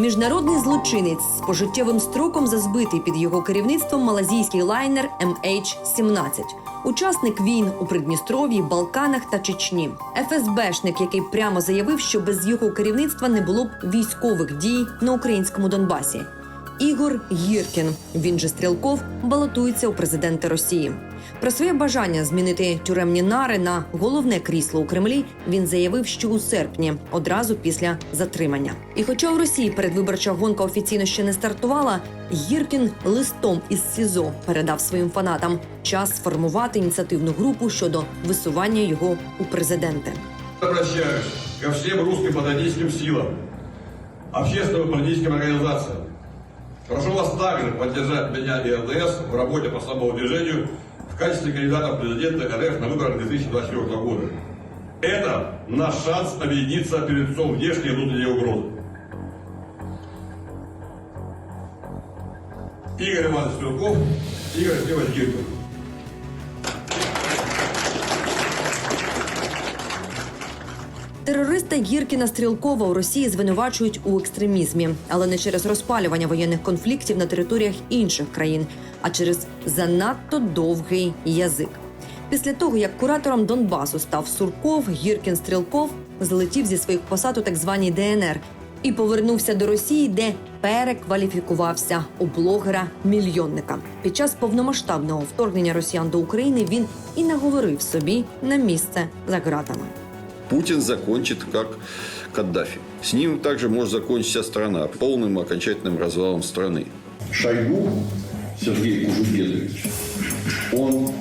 Міжнародний злочинець з пожиттєвим строком за збитий під його керівництвом малазійський лайнер MH17. Учасник війн у Придністров'ї, Балканах та Чечні. ФСБшник, який прямо заявив, що без його керівництва не було б військових дій на українському Донбасі. Ігор Гіркін, він же Стрілков, балотується у президенти Росії. Про своє бажання змінити тюремні нари на головне крісло у Кремлі він заявив, що у серпні, одразу після затримання. І хоча у Росії передвиборча гонка офіційно ще не стартувала, Гіркін листом із СІЗО передав своїм фанатам час сформувати ініціативну групу щодо висування його у президенти. Обращаюсь ко всем русским патриотическим силам, общественным политическим организациям. Прошу вас также поддержать меня и РДС в работе по самому движению в качестве кандидата в президенты РФ на выборах 2024 года. Это наш шанс объединиться перед лицом внешней и внутренней угрозы. Игорь Иванович Стрелков, Игорь Степанович Гиркин. Терориста Гіркіна Стрілкова у Росії звинувачують у екстремізмі, але не через розпалювання воєнних конфліктів на територіях інших країн, а через занадто довгий язик. Після того, як куратором Донбасу став Сурков, Гіркін Стрілков злетів зі своїх посад у так званій ДНР і повернувся до Росії, де перекваліфікувався у блогера-мільйонника. Під час повномасштабного вторгнення росіян до України він і наговорив собі на місце за ґратами. Путин закончит как Каддафи. С ним также может закончить вся страна полным окончательным развалом страны. Шойгу Сергей Кужугетович, он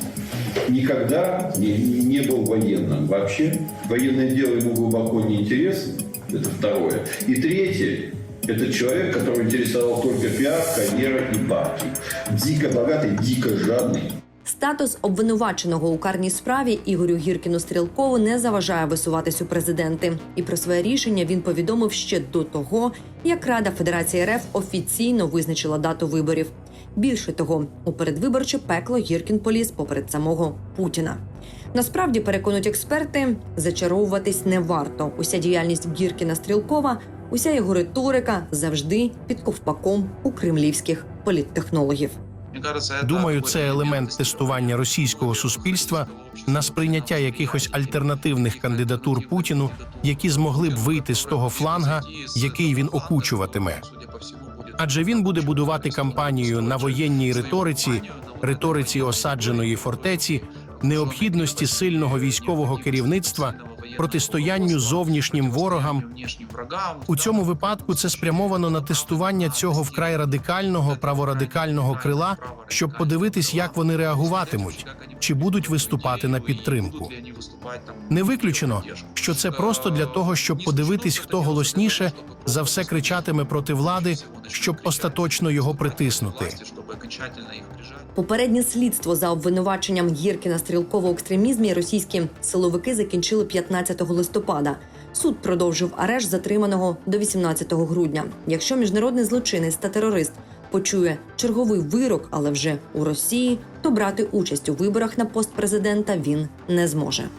никогда не, не был военным вообще. Военное дело ему глубоко не интересно. Это второе. И третье, это человек, которого интересовал только пиар, карьера и бабки. Дико богатый, дико жадный. Статус обвинуваченого у карній справі Ігорю Гіркіну Стрілкову не заважає висуватись у президенти. І про своє рішення він повідомив ще до того, як Рада Федерації РФ офіційно визначила дату виборів. Більше того, у передвиборче пекло Гіркін поліз поперед самого Путіна. Насправді переконують експерти, зачаровуватись не варто. Уся діяльність Гіркіна Стрілкова, уся його риторика завжди під ковпаком у кремлівських політтехнологів. Думаю, це елемент тестування російського суспільства на сприйняття якихось альтернативних кандидатур Путіну, які змогли б вийти з того фланга, який він окучуватиме. Адже він буде будувати кампанію на воєнній риториці, риториці осадженої фортеці, необхідності сильного військового керівництва, протистоянню зовнішнім ворогам. У цьому випадку це спрямовано на тестування цього вкрай радикального праворадикального крила, щоб подивитись, як вони реагуватимуть, чи будуть виступати на підтримку. Не виключено, що це просто для того, щоб подивитись, хто голосніше за все кричатиме проти влади, щоб остаточно його притиснути. Попереднє слідство за обвинуваченням Гіркіна на стрілково екстремізмі російські силовики закінчили 15 листопада. Суд продовжив арешт затриманого до 18 грудня. Якщо міжнародний злочинець та терорист почує черговий вирок, але вже у Росії, то брати участь у виборах на пост президента він не зможе.